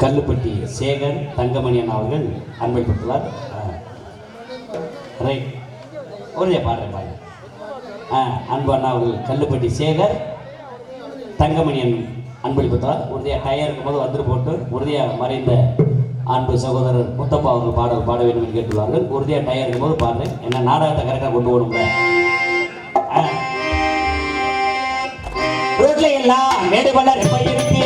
கல்லுப்பட்டி சேகர் தங்கமணியன் அவர்கள் அன்பை பெற்றுள்ளார் ரைட் ஒரே பாடுறேன் பாடுறேன் ஆ அன்பு அண்ணா அவர்கள் கல்லுப்பட்டி சேகர் தங்கமணியன் அன்பளி பெற்றார் உறுதியாக டயர் இருக்கும்போது வந்துட்டு போட்டு உறுதியாக மறைந்த அன்பு சகோதரர் முத்தப்பா அவர்கள் பாடல் பாட வேண்டும் என்று கேட்டுள்ளார்கள். உறுதியாக டயர் இருக்கும்போது பாடுறேன். என்ன நாடகத்தை கரெக்டாக கொண்டு போகணும்ல ரோட்ல எல்லாம் மேடு வளர் பயிருக்கு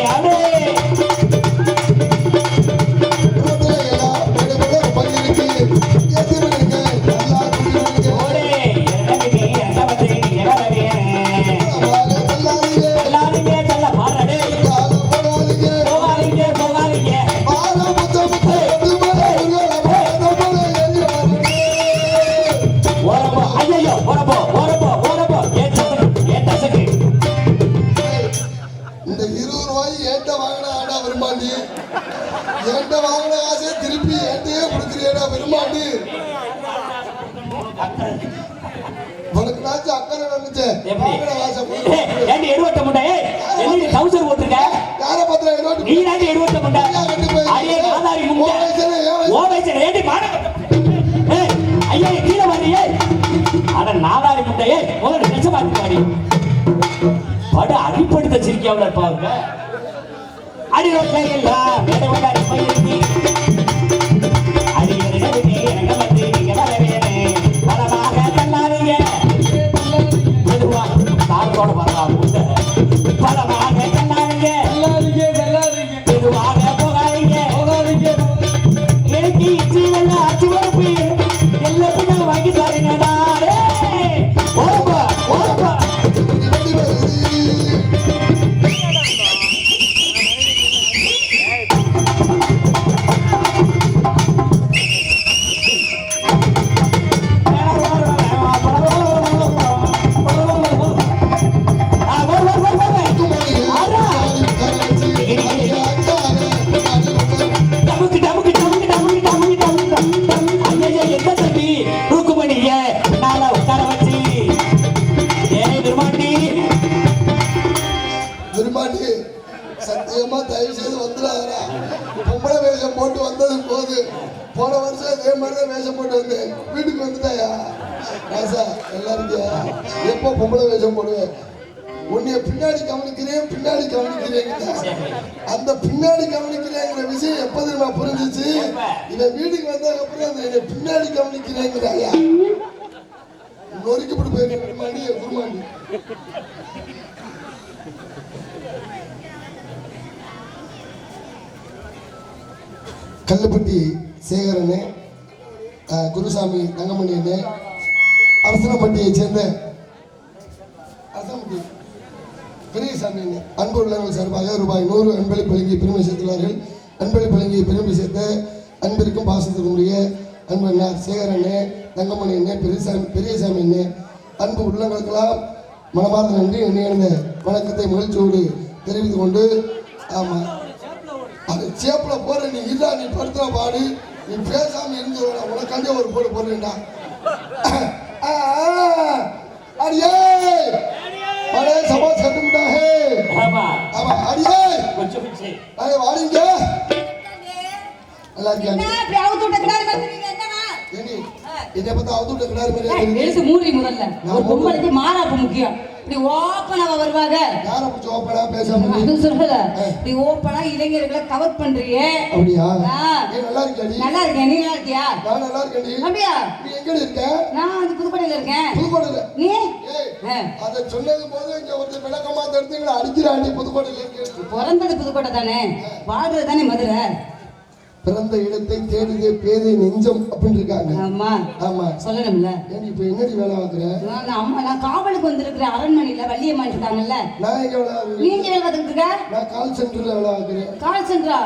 ஓரப்போ ஐயோ ஓரப்போ ஏன் தசக்கு ஏன் தசக்கு? இந்த இருபது ரூபாய் ஏட்ட வாங்கின ஆடா விரும்பாண்டி ஏட்ட வாங்கின ஆசையை திருப்பி ஏட்டையே கொடுக்குறியடா விரும்பாண்டி உனக்கு நாச்சும் அக்கறை எப்படி? வாங்கின ஏய், ஏண்டி முண்டை? ஏய், என்னடி டவுசர் போட்டிருக்க? யார பத்திரம் என்னோட நீ தாண்டி எடுவட்ட முண்டை. அடியே காதாரி ஓ வயசுல ஏண்டி மாட ஐயா நாதாரி முதல்ல நெச்ச பாட்டு பாடி பட அடிப்படுத்த சிரிக்காமல் இருப்பாங்க அடி ரோட்ல எல்லாம் மேடை அந்த பின்னாடி கவனிக்கிறேங்கிற விஷயம் எப்ப தெரியுமா புரிஞ்சிச்சு? இவன் வீட்டுக்கு வந்ததுக்கு அப்புறம் அந்த என்னை பின்னாடி கவனிக்கிறேங்கிற கவனிக்கிறேங்கிறாயா நொறுக்கிப்பட்டு போயிருக்கேன் குருமாண்டி குருமாண்டி கல்லுப்பட்டி சேகரனு குருசாமி தங்கமணி அரசனப்பட்டியை சேர்ந்த அரசனப்பட்டி பெரிய அண்ணே அன்பு உள்ளவர்கள் சார்பாக ரூபாய் நூறு அன்பளிப்பு வழங்கி பெருமை சேர்த்துள்ளார்கள் அன்பளிப்பு வழங்கி பெருமை சேர்த்த அன்பிற்கும் பாசத்திற்குரிய அன்பு அண்ணா சேகர் அண்ணே தங்கமணி அண்ணே பெரியசாமி பெரியசாமி அண்ணே. அன்பு உள்ளவர்களுக்கெல்லாம் மனமார்ந்த நன்றி எண்ணியிருந்த வணக்கத்தை மகிழ்ச்சியோடு தெரிவித்துக் கொண்டு ஆமாம் அது சேப்பில் போற நீ இல்லை நீ படுத்துற பாடு. நீ பேசாம இருந்து உனக்காண்டே ஒரு போடு போடுறேன்டா. ஆ, அடியே! ஆமா, அடியே கொஞ்சம் பிச்சு. அடே வாடிங்க நல்லா இருக்கியா நீ? என்ன இப்படி அவுத்து விட்ட கிடாரி பார்த்துறீங்க? என்னம்மா? ஏண்டி என்னை பார்த்தா அவுத்து விட்ட கிடாரி மாதிரி மூடி முதல்ல ஒரு பொம்பளைக்கு மாறாப்பு முக்கியம் இப்படி ஓப்பனா வருவாங்க யாரை பிடிச்சி ஓப்பனா பேசாம நீ? அது சொல்லல. இப்படி ஓப்பனா இளைஞர்களை கவர் பண்றியே. அப்படியா. நீ நல்லா இருக்கியா நீ? நல்லா இருக்கேன். நீ நல்லா இருக்கியா? நான் நல்லா இருக்கேன்டி அப்படியா? நீ இருக்க? நான் வந்து புதுக்கோட்டையில இருக்கேன். புதுக்கோட்டையில. நீ? அதை சொன்னது போது இங்க ஒருத்தர் விளக்கமா தெரிஞ்சுங்களா அடிக்கிறாண்டி புதுக்கோட்டையில இருக்கு பிறந்தது புதுக்கோட்டை தானே? வாழ்றது தானே மதுரை? பிறந்த இடத்தை தேடிதே பேதை நெஞ்சம் அப்படின்னு இருக்காங்க. ஆமா. ஆமா. சொல்லணும்ல. இப்ப என்னடி வேலை பார்க்குற? நான் அம்மா நான் காவலுக்கு வந்திருக்கிறேன் அரண்மனையில வள்ளியம்மா இருக்காங்கல்ல. நான் எங்க வேலை நீங்க வேலை இருக்க? நான் கால் சென்டர்ல வேலை பார்க்குறேன் கால் சென்டரா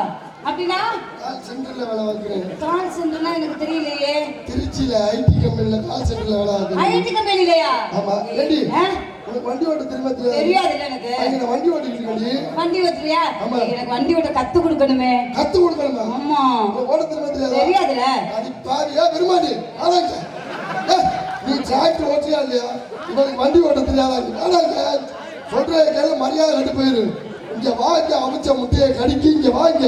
அப்படின்னா? கால் சென்டர்ல வேலை பார்க்குறேன் கால் சென்டர்னா எனக்கு தெரியலையே. திருச்சியில ஐடி கம்பெனில கால் சென்டர்ல வேலை பார்க்குறேன் ஐடி கம்பெனிலையா ஆமா. ஏடி வண்டி ஓட்ட தெரியுமா தெரியாது? எனக்கு. நான் வண்டி ஓட்டிட்டு வண்டி ஓட்டுறியா ஆமா. எனக்கு வண்டி ஓட்ட கத்து கொடுக்கணுமே. கத்து கொடுக்கணுமா? ஆமா. ஓட்ட தெரியுமா தெரியாதா? தெரியாதுல அடி பாரியா பெருமாடி ஆனாங்க நீ டிராக்டர் ஓட்டியா இல்லையா? இவனுக்கு வண்டி ஓட்ட தெரியாதா? நீ ஆனாங்க சொல்ற கேளு மரியாதை கட்டு போயிரு. இங்க வாங்க அவிச்ச முட்டையை கடிக்கி இங்க வாங்க.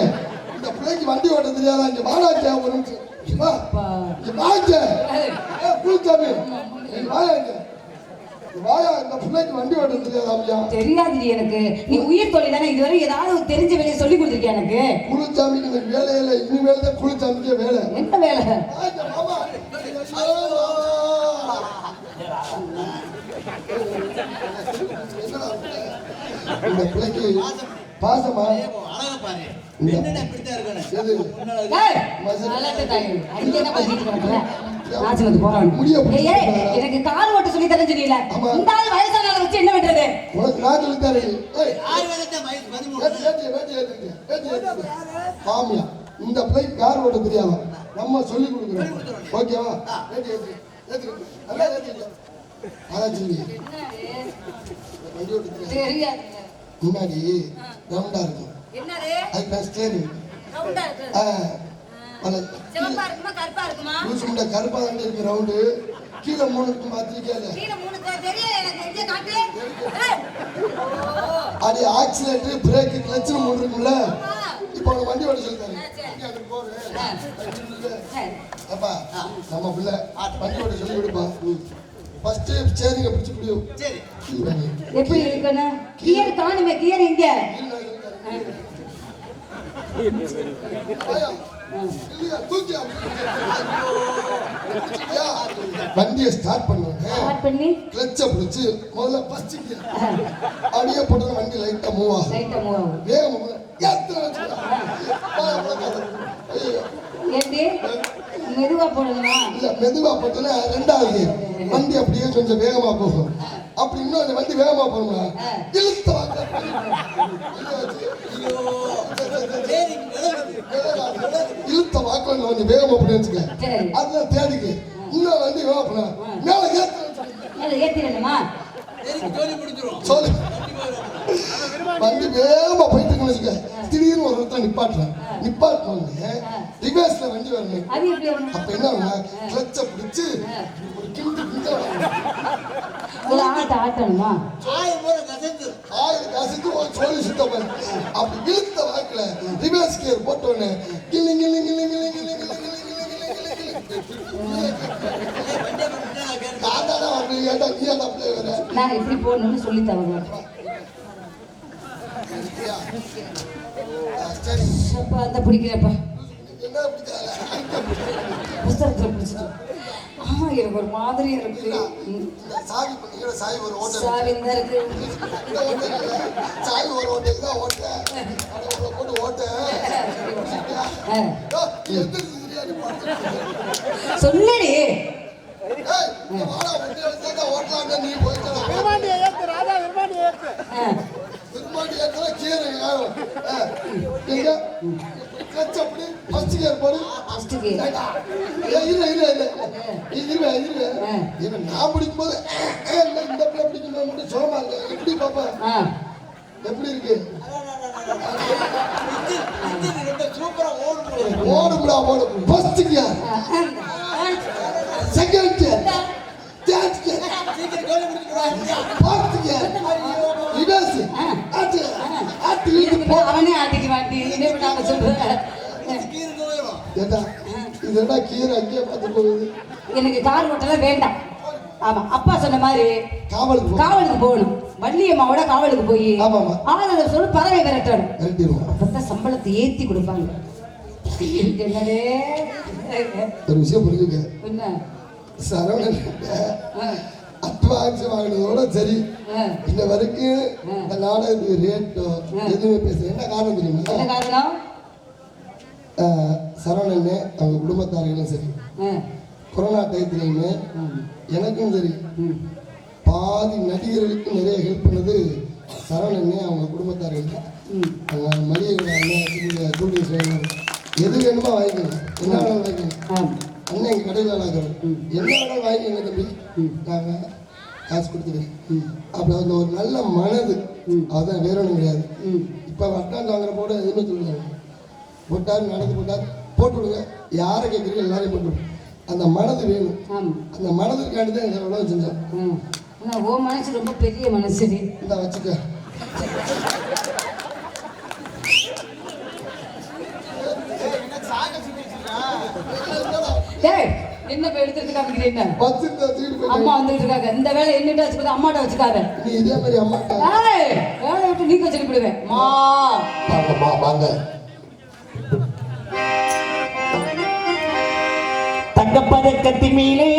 இந்த பிள்ளைக்கு வண்டி ஓட்ட தெரியாதா? இங்க வாடாச்சா ஒரு நிமிஷம். இங்க வா. அப்பா. இங்க வாச்சே குளிச்சாமி இங்க வாயா இந்த பிள்ளைக்கு வண்டி ஓட்ட தெரியாதா தெரியாதுடி எனக்கு. நீ உயிர் தொழில் தானே இதுவரை ஏதாவது தெரிஞ்ச வேலையை சொல்லி கொடுத்துருக்கியா எனக்கு? குளிச்சாமிக்கு இந்த வேலையே இல்லை. இனிமேல் தான் குளிச்சாமிக்கே வேலை. என்ன வேலை. இந்த பிள்ளைக்கு பாசமா எனக்கு கால் ஓட்ட சொல்லி தரேன் சொன்னீங்களே இந்த ஆள் வயசான வச்சு என்ன பண்றது நான் சொல்லி கார் ஓட்ட தெரியாதா நம்ம சொல்லி கொடுக்குறோம் ஓகேவா தெரியாது முன்னாடி ரவுண்டா இருக்கும். அதுக்கு நான் ஸ்டேர் லூசு முட்டை கீழே மூணு இருக்கும் பார்த்துருக்கேன் அது ஆக்சிலேட்டர் பிரேக்கு கிளச்சுன்னு இப்போ அவங்க வண்டி ஓட சொல்லிட்டாரு நம்ம பிள்ளை வண்டி ஓட சொல்லி ஃபர்ஸ்ட் ஸ்டேரிங்க பிடிச்சி பிடிக்கும் சரி. எப்படி இருக்கணும்? கியர் காணுமே கியர் இங்க வண்டியை ஸ்டார்ட் பண்ணுவாங்க ஸ்டார்ட் பண்ணி. கிளச்சை பிடிச்சி முதல்ல ஃபர்ஸ்ட் அப்படியே போட்டு வண்டி லைட்டா மூவ் ஆகும். லைட்டா மூவ் ஆகும். வேகம் ஏத்துல மெதுவா போடணுமா இல்ல மெதுவா போட்டோன்னா ரெண்டாவது வண்டி அப்படியே கொஞ்சம் வேகமா போகும். அப்படி இன்னும் அந்த வண்டி வேகமா போகணுமா இழுத்த. இழுத்த வாக்கில் கொஞ்சம் வேகமா போட்டு வச்சுக்க. அதுல தேடிக்கு. இன்னும் வண்டி வேகமா போனா மேல ஏத்த மேல ஏத்திடணுமா? சொல்லு வந்து வேகமா போயிட்டு வச்சுக்க திடீர்னு ஒரு இடத்துல நிப்பாட்டுறேன் நிப்பாட்டினோடனே ரிவர்ஸ்ல வண்டி வரணும் அப்ப என்ன கிளச்ச பிடிச்சு ஒரு கிண்டு கிண்டு அப்படி இழுத்த நான் இப்படி போடணும்னு சொல்லி தருவேன் அப்பா அந்த பிடிக்கிறப்பா. புஸ்தகத்தில் ஒரு மாதிரி இருக்கு. சாவி சாவி ஒரு ஓட்ட சாவி தான் இருக்கு சாவி ஒரு ஓட்டை தான் ஓட்ட போட்டு ஓட்ட சொல்லடி பெரும்பாண்டி ஏற்கனவே கீரை காயம் எங்க கச்சப்படி ஃபர்ஸ்ட் கியர் போடு ஃபர்ஸ்ட் கியர் இல்ல இல்ல இல்ல இல்ல இல்ல இல்ல நான் பிடிக்கும் போது இல்ல இந்த பிள்ளை பிடிக்கணும் மட்டும் சோமா இருக்கு எப்படி பாப்பா எப்படி இருக்கு சூப்பரா ஓடும் ஓடும்டா ஓடும் first gear second gear third gear fourth gear அவனே ஆட்டிக்கு வாட்டி என்ன பண்ணாம சொல்றேன் கீழே போயிடும் ஏண்டா, இது என்ன கீரை? அங்கேயே பார்த்து போகுது எனக்கு கார் ஓட்டலாம் வேண்டாம். ஆமா அப்பா சொன்ன மாதிரி காவலுக்கு காவலுக்கு போகணும். வள்ளியம்மாவோட காவலுக்கு போய். ஆளுநர் சொல்லி பறவை விரட்டணும். அப்பதான் சம்பளத்தை ஏத்தி கொடுப்பாங்க. என்னடே? ஒரு விஷயம் புரிஞ்சுக்க. என்ன? சரவணன் அட்வான்ஸ் வாங்கினதோட சரி. இன்ன வரைக்கும் இந்த நாடகத்துக்கு ரேட்டோ எதுவுமே பேச என்ன காரணம் தெரியுமா? சரவணன் அவங்க குடும்பத்தார்களும் சரி. கொரோனா டயத்துலையுமே எனக்கும் சரி. பாதி நடிகர்களுக்கு நிறைய ஹெல்ப் பண்ணது சரவணன் அவங்க குடும்பத்தார்கள் தான். அவங்க மளிகை செய்யணும் எது வேணுமோ வாங்கிக்கணும் என்ன வாங்கிக்கணும். அண்ணன் எங்கள் கடையில் விளாக்குறோம் என்ன வேணாலும் வாங்கிக்கோங்க தம்பி நாங்கள் காசு கொடுத்துக்கிறேன் அப்படி அந்த ஒரு நல்ல மனது. அதுதான் வேற ஒன்றும் கிடையாது. இப்போ வட்டாந்து வாங்குற போட எதுவுமே சொல்லுங்க போட்டார் நடந்து போட்டார். போட்டு விடுங்க யாரை கேட்குறீங்க எல்லாரையும் போட்டு விடுங்க அந்த மனது வேணும். அந்த மனதுக்காண்டி தான் எங்களை உழவு செஞ்சோம் ம். ஆனா உன் மனசு ரொம்ப பெரிய மனசு நீ இந்த வச்சுக்க. என்ன போய் எடுத்துட்டு காமிக்கிறீங்க என்ன? வச்சிருந்தா தூக்கிட்டு அம்மா வந்துட்டு இருக்காங்க. இந்த வேலை என்னட்ட வச்சுக்காத அம்மாட்ட வச்சுக்காத. நீ இதே மாதிரி வேலை விட்டு நீக்க சொல்லி விடுவேன் மா. வாங்கம்மா வாங்க. தங்கப்பதக்கத்தின் மேலே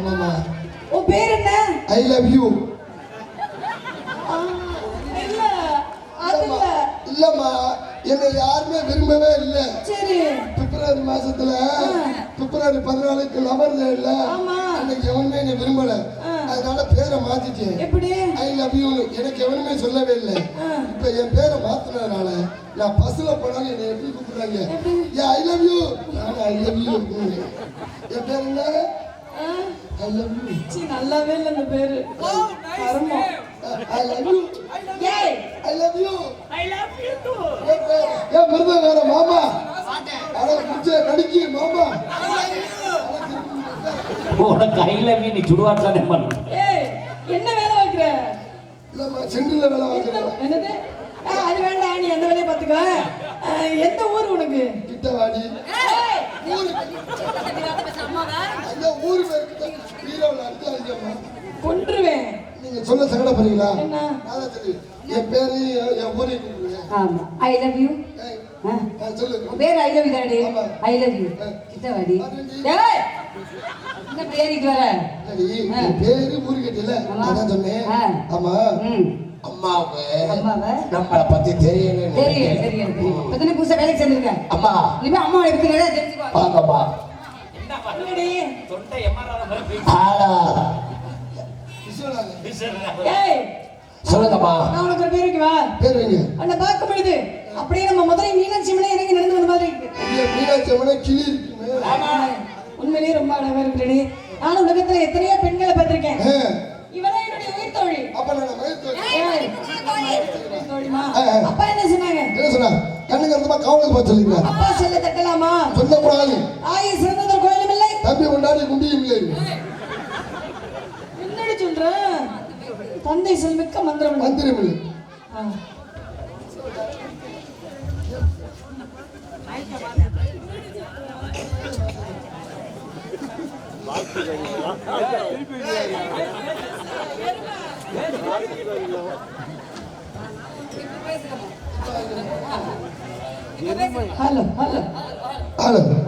ஆமாம்மா. உன் பேர் என்ன? ஐ லவ் யூ இல்ல. அது இல்ல. இல்லம்மா. என்னை யாருமே விரும்பவே இல்லை. சரி. பிப்ரவரி மாசத்துல பிப்ரவரி பதினாலுக்கு லவர் டே இல்ல. அன்னைக்கு எவனுமே என்னை விரும்பல. அதனால பேரை மாத்திட்டேன் எப்படி? ஐ லவ் யூ எனக்கு எவனுமே சொல்லவே இல்லை. இப்ப என் பேரை மாத்தினதுனால நான் பஸ்ல போனாலும் என்னை எப்படி கூப்பிடுறாங்க? ஏன் ஐ லவ் யூ நானும் ஐ லவ் யூ என் பேர் என்ன? ஐ லவ் யூ சீ நல்லாவே இல்ல இந்த பேரு. கர்மம் ஐ லவ் யூ ஏய் I love you I love you too ஏன் மிருத வேற மாமா. அட முடிச்ச நடிக்கி மாமா. யூ நீ சுடுவாட்டானே பண்ணு. ஏய் என்ன வேலை வைக்கிற இல்லம்மா சென்டில் வேலை வாங்குறேன் என்னது? அது வேண்டாம் நீ எந்த வேலையை பார்த்துக்க. ஆ, எந்த ஊர் உனக்கு? கிட்டவாடி. ஏய், ஊரு. ஊரு கொன்றுவேன். நீங்க சொல்ல சங்கடப்படுறீங்களா என் பேரு என் கூப்பிடுவேன் ஆமா. ஐ லவ் யூ பேர் ஐ லவ் யூ தானடி. ஐ லவ் யூ கிட்டவாடி. டேய் என்ன பேரிக்கு வர. பேரு ஊரு கேட்டில சொன்னேன். ஆமா. அம்மாவுக்கு அம்மாவை? நம்மளை பத்தி தெரியணும் தெரியும் தெரியும் தெரியும் இப்பதானே புதுசா வேலைக்கு சேர்ந்திருக்கேன். அம்மா. இனிமே பத்தி நிறைய தெரிஞ்சுக்கோ மாதிரி சொல்லுங்கம்மா. நான் உனக்கு ஒரு பேர் வைக்கவா பேர் வைங்க. அந்த பார்க்கும் பொழுது அப்படியே நம்ம முதல்ல மீனாட்சி மணி இறங்கி நடந்து வந்த மாதிரி இருக்கு. மீனாட்சி கிளி உண்மையிலேயே ரொம்ப அழகா இருக்குடி. நானும் உலகத்துல எத்தனையோ பெண்களை பார்த்திருக்கேன் ஆ, இவதான் என்னுடைய உயிர் தோழி அப்ப நான் மயத்து ஏய், தோழிமா ஆ, ஆ. அப்பா என்ன சொன்னாங்க என்ன சொன்னா கண்ணுக்கு பார்த்து சொல்லிக்கிறேன் அப்பா சொல்ல தட்டலாமா? சொல்லக்கூடாது. ஆயி சிறந்ததொரு கோயிலும் இல்லை. தம்பி கொண்டாடி குண்டியும் இல்லை. என்னடி சொல்றேன் தந்தை செல்மிக்க மந்திரம். மந்திரமில்லை ஆ. هلا هلا هلا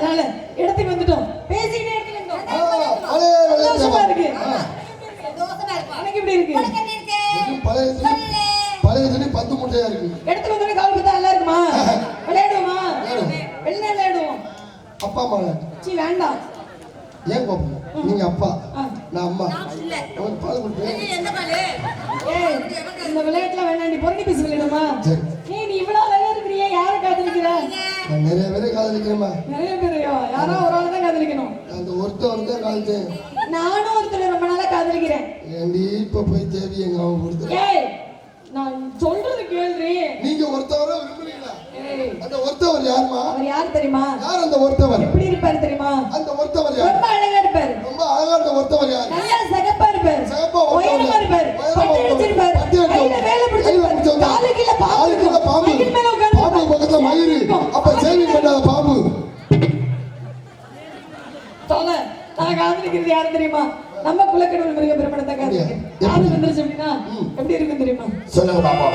அதனால இடத்துக்கு வந்துட்டோம். பேசிக்கிட்டே இடத்துல இருந்தோம். சந்தோஷமா இருக்கு. எனக்கு இப்படி இருக்கு? பழைய துணி பழைய துணி பத்து முட்டையா இருக்கு. இடத்துக்கு வந்தோடனே கால் பார்த்தா நல்லா இருக்குமா? விளையாடுவோமா? வெளில விளையாடுவோம். அப்பா அம்மா விளையாட்டு. சி வேண்டாம். ஏன் கோப்பம் நீங்க அப்பா. நான் அம்மா. உனக்கு பால் கொடுப்பேன் இந்த விளையாட்டுல வேண்டாம் நீ புரட்டி பேசி விளையாடுமா சரி. நிறைய பேரை காதலிக்கிறேம்மா. நிறைய பேரையோ? யாரோ ஒரு ஆள் தான் காதலிக்கணும். அந்த ஒருத்த ஒருத்தன் காதலிச்சேன் நானும் ஒருத்தர் ரொம்ப நாளா காதலிக்கிறேன். ஏண்டி இப்ப போய் தேவி எங்க அவன் கொடுத்து? நான் சொல்றது கேள்றி. நீங்க ஒருத்தவரை விரும்புறீங்களா? அந்த ஒருத்தவர் யாருமா அவர் யார் தெரியுமா? யார் அந்த ஒருத்தவர்? எப்படி இருப்பாரு தெரியுமா? அந்த ஒருத்தவர் யார்? ரொம்ப அழகா இருப்பாரு. ரொம்ப அழகா அந்த ஒருத்தவர் யார்? நல்லா சகப்பா இருப்பாரு. சிகப்பா ஒருத்தவர்? இருப்பாரு. பட்டு. அடிச்சிருப்பாரு. கையில வேலை பிடிச்சிருப்பாரு. பிடிச்சவர். காலு கீழ பாம்பு காலு கீழ இருக்கும். பாம்பு. மயில் மேல உட்கார்ந்து பாம்பு பக்கத்துல மயிறு அப்ப சேவி பண்ணாத பாம்பு தொலை நான் காதலிக்கிறது யாரு தெரியுமா? நம்ம குலக்கடவுள் மிருக பிரமணத்தை எப்படி? காதல் வந்துருச்சு அப்படின்னா எப்படி இருக்கும் தெரியுமா? சொல்லுங்க பாப்பா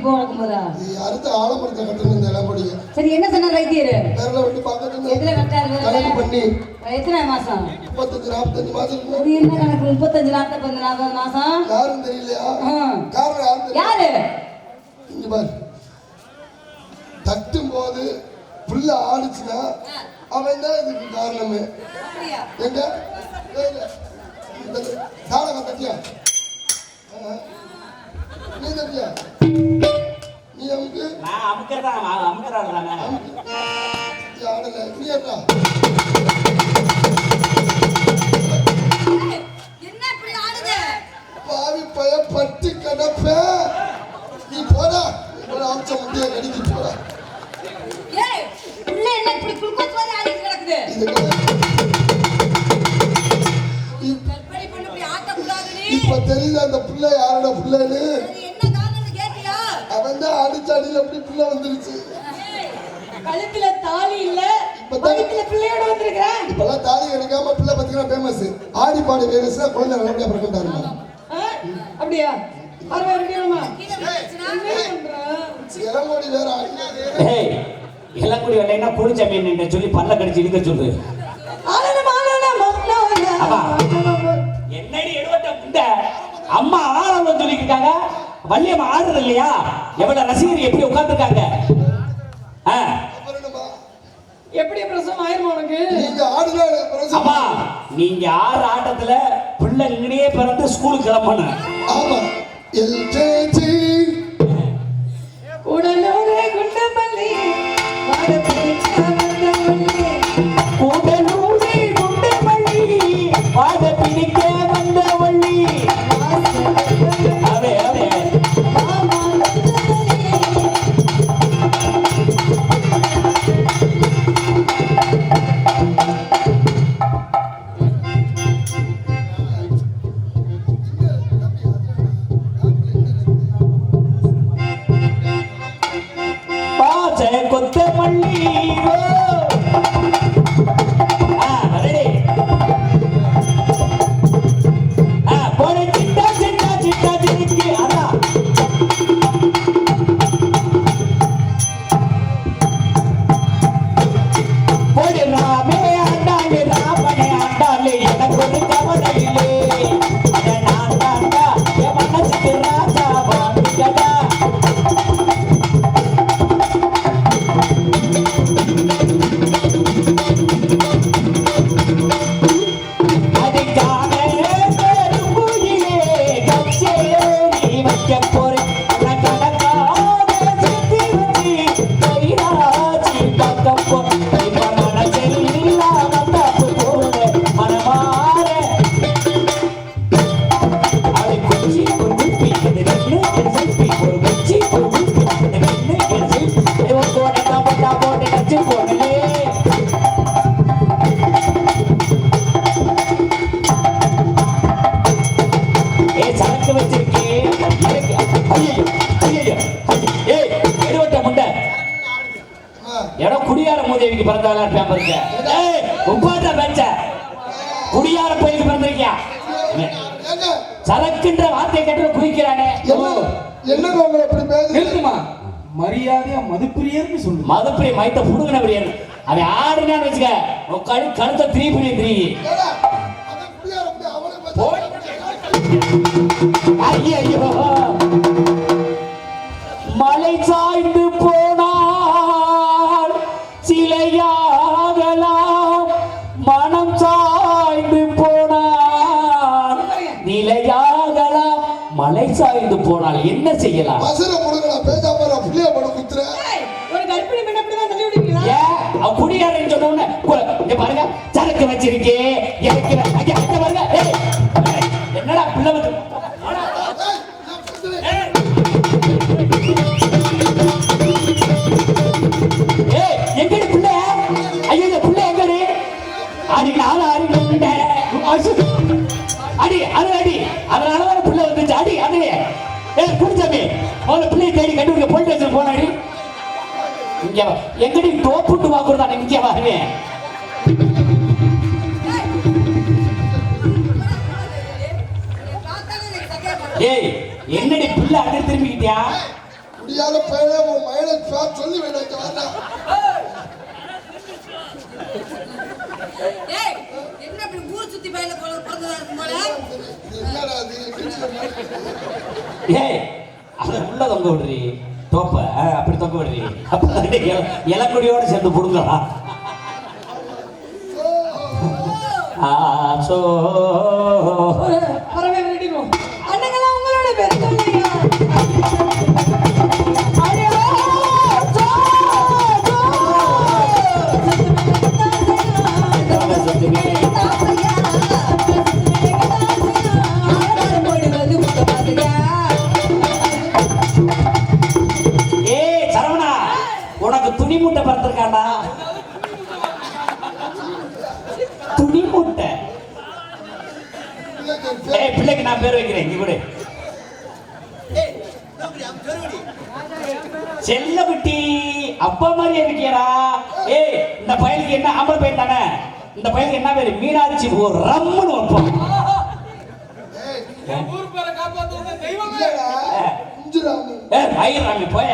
போதா? அடுத்த ஆலமரத்தை கட்டணும் இந்த இளங்கொடியை சரி என்ன சொன்னார் வைத்தியர்? விரல விட்டு பக்கத்துல எதுல கட்டாரு கணக்கு பண்ணி. எத்தனை மாசம்? முப்பத்தஞ்சு நாற்பத்தஞ்சு மாசம் அது என்ன கணக்கு? முப்பத்தஞ்சு நாற்பத்தஞ்சு நாற்பது மாசம்? யாரும் தெரியலையா. காரணம் யாரும் யாரு? இங்க பாரு. தட்டும் போது புள்ள ஆடுச்சுன்னா அவன் தான் இதுக்கு காரணமே. எங்க? தாளகம் தட்டியா. நீ நீ அமுக்கு நான் அமுக்கிறதா அமுக்கிறாங்க ஆடல இப்படி பாவி பய பட்டு கிடப்ப நீ போடா நீ போடா அமிச்ச கடிக்கு போடா ஏய் உள்ள என்ன இப்படி குளுக்கோஸ் மாதிரி ஆடிட்டு கிடக்குது இப்ப தெரியுது அந்த பிள்ளை யாரோட பிள்ளைன்னு தான் அடிச்சு அடியில அப்படி புள்ள வந்துருச்சு? கழுத்துல தாலி இல்ல வயித்துல பிள்ளையோட வந்திருக்கிறேன். இப்பெல்லாம் தாலி எடுக்காம பிள்ளை பார்த்தீங்கன்னா ஃபேமஸ் ஆடி பாடி ஃபேமஸ்னா குழந்தை நல்லபடியா பிறக்கிட்டாருமா ஆ? அப்படியா? இளங்கோடி வேற ஆடி ஏய் இளங்குடி வரலைன்னா குளிச்ச மீன் சொல்லி பல்ல கடிச்சு இழுக்க சொல்லு என்னடி எடுவட்ட அம்மா ஆனந்தம் சொல்லிட்டு வள்ளியம்மா ஆடுறது இல்லையா? எவ்வளவு ரசிகர் எப்படி உட்கார்ந்துருக்காங்க? எப்படி பிரசவம் ஆயிருமா உனக்கு. அம்மா நீங்க ஆறு ஆட்டத்துல பிள்ளை இங்கனையே பிறந்து ஸ்கூலுக்கு கிளம்பணும் ஆமா. எல்கேஜி உடலோரே குண்டமல்லி. என்னங்க உங்களை இப்படி பேசுறீங்க நிறுத்துமா மரியாதையா மதுப்பிரியர்னு சொல்லு மதப்பிரி மைத்த புடுங்கின பிரியன். அவன் ஆடினான்னு வச்சுக்க கழு கழுத்த திரி பிரியும் திரி. அப்படி ஐயோ மலை சாய்ந்து சாய்ந்து போனால் என்ன செய்யலாம்? மசுரை முடுங்கடா பேசாம நான் புள்ளிய படம் குத்துறேன். ஏய், ஒரு கர்ப்பிணி பெண் அப்படிதான் தள்ளி விடுவீங்களா ஏன் அவ குடியாரன்னு சொன்ன உடனே கு- இங்க பாருங்க சரக்கு வச்சிருக்கே எனக்கு வே- ஐயா, இங்க பாருங்க ஏய், ஏய், என்னடா பிள்ளை வந்து? ஏய், நான் பேசுறேன். ஏய் எங்கடி பிள்ளை? ஐயோ இந்த பிள்ளை எங்கடி அடி நாலு அடி உண்டை. அசு. அடி அது அடி அதனால ஏய் குடிச்சாமி முதல்ல பிள்ளையை தேடி கண்டுபிடிக்க போலீஸ் ஸ்டேஷன் போனாடி இங்க வா. எங்கடி தோப்புட்டு வாக்குறதா இங்க வருவேன் ஏய் என்னடி பிள்ளை அங்க திரும்பிக்கிட்டியா? முடியாத பையனே உன் மயிலை பேர் சொல்லி வேண்டாம் ஏய், என்ன இப்படி ஊர் சுத்தி பையில பிறந்ததா இருக்கும் போல? என்னடா அது ஏய் அதை உள்ள தொங்க விடுறி. தோப்ப அப்படி தொங்க விடுறி. அப்ப இலக்குடியோட சேர்ந்து புடுங்கலாம் ஆசோ வரவே விரட்டிடுவோம் அண்ணங்களா உங்களோட பேர் பேரு மீனாட்சி ஓ ரம்முன்னு வைப்போம் போய்